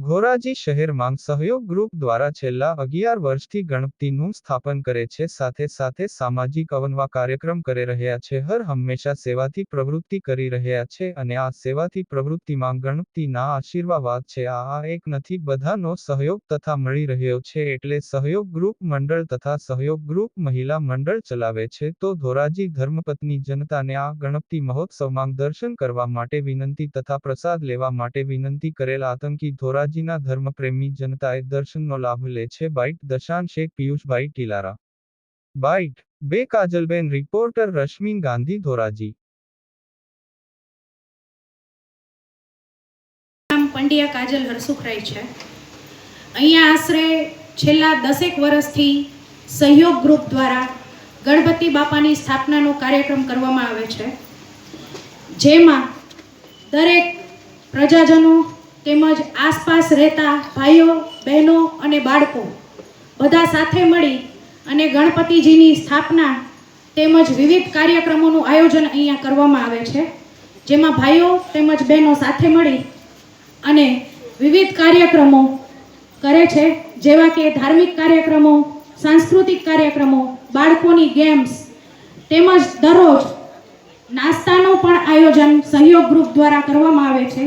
ધોરાજી શહેરમાં સહયોગ ગ્રુપ દ્વારા છેલ્લા અગિયાર વર્ષથી ગણપતિનું સ્થાપન કરે છે. સાથે સાથે સામાજિક અવનવા કાર્યક્રમ કરી રહ્યા છે. હર હંમેશા સેવાથી પ્રવૃત્તિ કરી રહ્યા છે અને આ સેવાથી પ્રવૃત્તિમાં ગણપતિના આશીર્વાદ છે. આ એક નથી, બધાનો સહયોગ તથા મળી રહ્યો છે એટલે સહયોગ ગ્રુપ મંડળ તથા સહયોગ ગ્રુપ મહિલા મંડળ ચલાવે છે. તો ધોરાજી ધર્મપત્ની જનતાને આ ગણપતિ મહોત્સવમાં દર્શન કરવા માટે વિનંતી તથા પ્રસાદ લેવા માટે વિનંતી કરેલ આતંકી ધોરાજીના ધર્મપ્રેમી જનતાએ દર્શનનો લાભ લે છે બાઇટ દશાન શેખ પિયુષભાઈ ટીલારા. બાઇટ બે કાજલબેન, રિપોર્ટર રશ્મિન ગાંધી ધોરાજી. પંડ્યા કાજલ હરસુખરાય છે. અહીંયા આશરે છેલ્લા દસેક વર્ષથી સહયોગ ગ્રુપ દ્વારા ગણપતિ બાપાની સ્થાપનાનો કાર્યક્રમ કરવામાં આવે છે. જેમાં દરેક પ્રજાજનો તેમજ આસપાસ રહેતા ભાઈઓ, બહેનો અને બાળકો બધા સાથે મળી અને ગણપતિજીની સ્થાપના તેમજ વિવિધ કાર્યક્રમોનું આયોજન અહીંયા કરવામાં આવે છે. જેમાં ભાઈઓ તેમજ બહેનો સાથે મળી અને વિવિધ કાર્યક્રમો કરે છે. જેવા કે ધાર્મિક કાર્યક્રમો, સાંસ્કૃતિક કાર્યક્રમો, બાળકોની ગેમ્સ તેમજ દરરોજ નાસ્તાનું પણ આયોજન સહયોગ ગ્રુપ દ્વારા કરવામાં આવે છે.